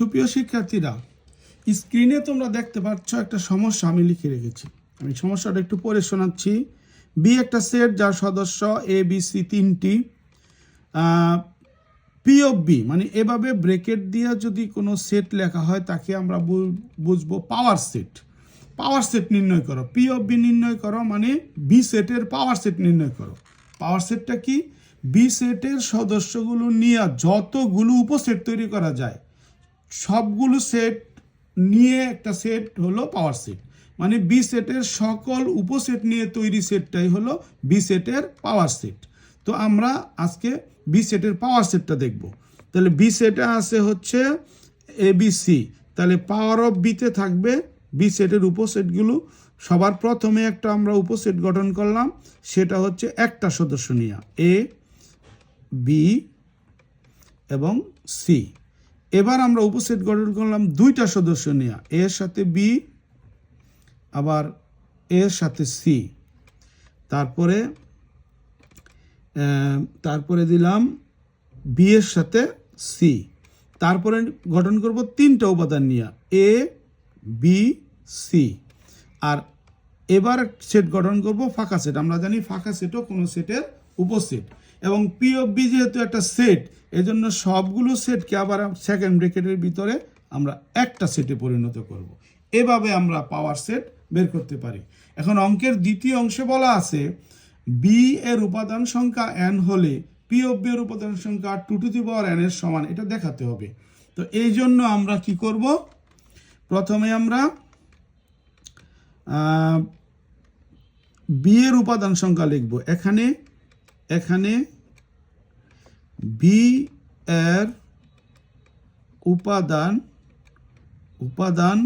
সুপ্রিয় শিক্ষার্থীরা স্ক্রিনে তোমরা দেখতে পাচ্ছ একটা সমস্যা আমি লিখে রেখেছি। আমি সমস্যাটা একটু পড়ে শোনাচ্ছি। বি একটা সেট যার সদস্য এ বি সি তিনটি। পি অফ বি মানে এভাবে ব্রেকেট দিয়ে যদি কোনো সেট লেখা হয়, তাকে আমরা বুঝব পাওয়ার সেট পাওয়ার সেট নির্ণয় করো। পি অফ বি নির্ণয় করো মানে বি সেটের পাওয়ার সেট নির্ণয় করো। পাওয়ার সেটটা কি? বি সেটের সদস্যগুলো নিয়ে যতগুলো উপসেট তৈরি করা যায় সবগুলো সেট নিয়ে একটা সেট হলো পাওয়ার সেট মানে বি সেটের সকল উপসেট নিয়ে তৈরি সেটটাই হলো বি সেটের পাওয়ার সেট তো আমরা আজকে বি সেটের পাওয়ার সেটটা দেখব। তাহলে বি সেটে আছে হচ্ছে এ বি সি তাহলে পাওয়ার অফ বিতে থাকবে বি সেটের উপসেটগুলো সবার প্রথমে একটা আমরা উপসেট গঠন করলাম, সেটা হচ্ছে একটা সদস্য নিয়ে। এ বি এবং সি এবার আমরা উপসেট গঠন করলাম দুইটা সদস্য নিয়ে এর সাথে বি, আবার এর সাথে সি। তারপরে তারপরে দিলাম বি এর সাথে সি। তারপরে গঠন করব তিনটা উপাদান নিয়ে, এ, বি, সি। আর এবার সেট গঠন করব ফাঁকা সেট। আমরা জানি ফাঁকা সেটও কোনো সেটের উপসেট এবং পি অফ বি যেহেতু একটা সেট এজন্য সবগুলো সেটকে আবার সেকেন্ড ব্রেকেটের ভিতরে আমরা একটা সেটে পরিণত করব। এভাবে আমরা পাওয়ার সেট বের করতে পারি। এখন অঙ্কের দ্বিতীয় অংশে বলা আছে বি এর উপাদান সংখ্যা এন হলে পি অফ বি এর উপাদান সংখ্যা two to the power N এর সমান, এটা দেখাতে হবে। তো এই জন্য আমরা কি করব? প্রথমে আমরা বি এর উপাদান সংখ্যা লিখব। এখানে এখানে বি এর উপাদান উপাদান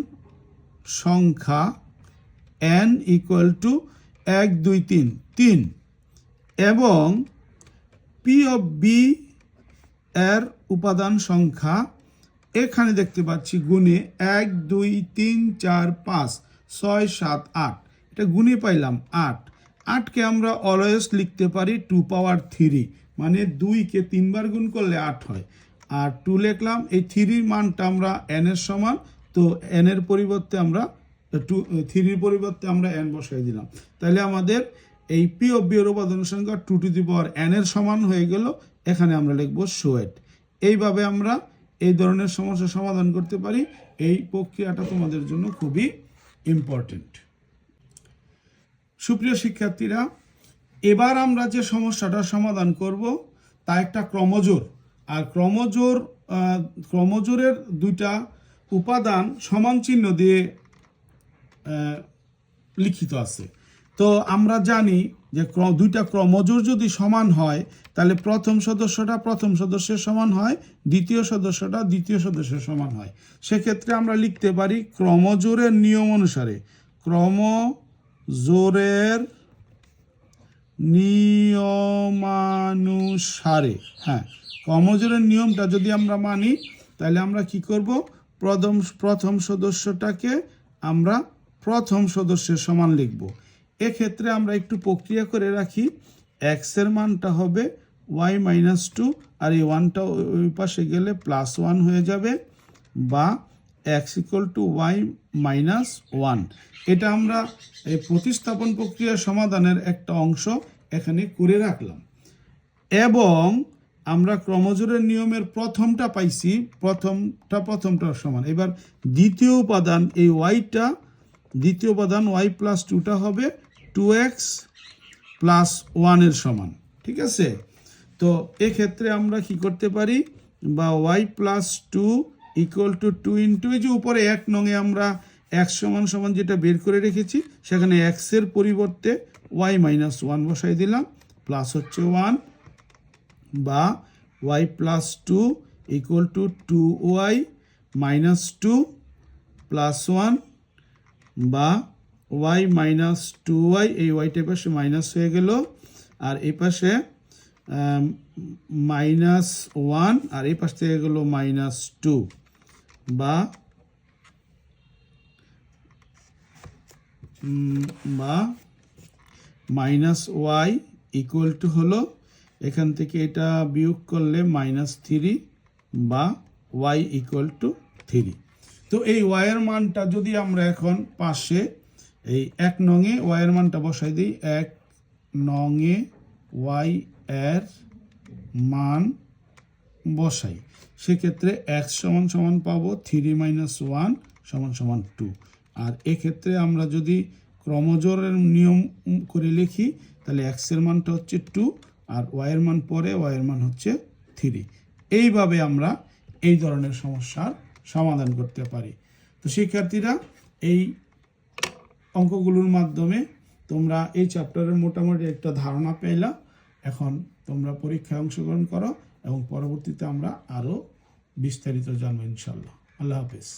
সংখ্যা এন ইকুয়াল টু এক, দুই, তিন তিন এবং পি অফ বি এর উপাদান সংখ্যা এখানে দেখতে পাচ্ছি গুণে এক, দুই, তিন, চার, পাঁচ, ছয়, সাত, আট। এটা গুণে পাইলাম আট। আটকে আমরা অলওয়েজ লিখতে পারি টু পাওয়ার থ্রি মানে দুইকে তিনবার গুণ করলে আট হয়। আর টু লিখলাম, এই থ্রির মানটা আমরা এন এর সমান, তো এন এর পরিবর্তে আমরা টু থ্রির পরিবর্তে আমরা এন বসাই দিলাম। তাহলে আমাদের এই পি অফ বি এর উপাদান সংখ্যা two to the power N এর সমান হয়ে গেল, এখানে আমরা লিখব সোয়েট এইভাবে আমরা এই ধরনের সমস্যা সমাধান করতে পারি, এই প্রক্রিয়াটা তোমাদের জন্য খুবই ইম্পর্টেন্ট সুপ্রিয় শিক্ষার্থীরা, এবার আমরা যে সমস্যাটা সমাধান করব, তা একটা ক্রমজোর। আর ক্রমজোর ক্রমজোরের দুইটা উপাদান সমান চিহ্ন দিয়ে লিখিত আছে। তো আমরা জানি যে দুইটা ক্রমজোর যদি সমান হয়, তাহলে প্রথম সদস্যটা প্রথম সদস্যের সমান হয়, দ্বিতীয় সদস্যটা দ্বিতীয় সদস্যের সমান হয়। সেক্ষেত্রে আমরা লিখতে পারি ক্রমজোরের নিয়ম অনুসারে ক্রমজোরের নিয়মানুসারে হ্যাঁ ক্রমজোরের নিয়মটা যদি আমরা মানি, তাহলে আমরা কি করব? প্রথম প্রথম সদস্যটাকে আমরা প্রথম সদস্যের সমান লিখব। এক্ষেত্রে আমরা একটু প্রক্রিয়া করে রাখি। এক্সের মানটা হবে ওয়াই মাইনাস টু আর এই ওয়ানটা ওই পাশে গেলে প্লাস ওয়ান হয়ে যাবে, বা X equal to Y minus one এটা আমরা এই প্রতিস্থাপন প্রক্রিয়া সমাধানের একটা অংশ এখানে করে রাখলাম। এবং আমরা ক্রমজোরের নিয়মের প্রথমটা পাইছি, প্রথমটা প্রথমটার সমান। এবার দ্বিতীয় উপাদান, এই ওয়াইটা দ্বিতীয় উপাদান ওয়াই প্লাস টুটা হবে টু এক্স প্লাস ওয়ানের সমান, ঠিক আছে? তো এক্ষেত্রে আমরা কি করতে পারি? বা Y plus two equal to two into যে উপরে এক নঙে আমরা এক সমান সমান যেটা বের করে রেখেছি, সেখানে এক্সের পরিবর্তে ওয়াই মাইনাস ওয়ান বসাই দিলাম প্লাস হচ্ছে ওয়ান বা y plus two equal to two y minus two plus one বা ওয়াই মাইনাস টু ওয়াই এই ওয়াইটার পাশে মাইনাস হয়ে গেল, আর এই পাশে মাইনাস ওয়ান আর এই পাশ থেকে গেল মাইনাস টু বা বা মাইনাস ওয়াই ইকুয়াল টু হলো এখান থেকে এটা বিয়োগ করলে মাইনাস থ্রি বা ওয়াই ইকুয়াল টু থ্রি। তো এই ওয়াইয়ের মানটা যদি আমরা এখন পাশে এই এক নঙে ওয়াইয়ের মানটা বসাই দিই, এক নঙে ওয়াই এর মান বসাই। সেক্ষেত্রে এক্স সমান সমান পাবো থ্রি মাইনাস ওয়ান সমান সমান টু আর এক্ষেত্রে আমরা যদি ক্রমজোরের নিয়ম করে লিখি, তাহলে এক্সের মানটা হচ্ছে টু আর ওয়াইয়ের মান পরে ওয়াইয়ের মান হচ্ছে থ্রি এইভাবে আমরা এই ধরনের সমস্যার সমাধান করতে পারি। তো শিক্ষার্থীরা, এই অঙ্কগুলোর মাধ্যমে তোমরা এই চ্যাপ্টারের মোটামুটি একটা ধারণা পেলা। এখন তোমরা পরীক্ষায় অংশগ্রহণ করো। এবং পরবর্তীতে আমরা আরও বিস্তারিত জানব ইনশাল্লাহ আল্লাহ হাফিজ।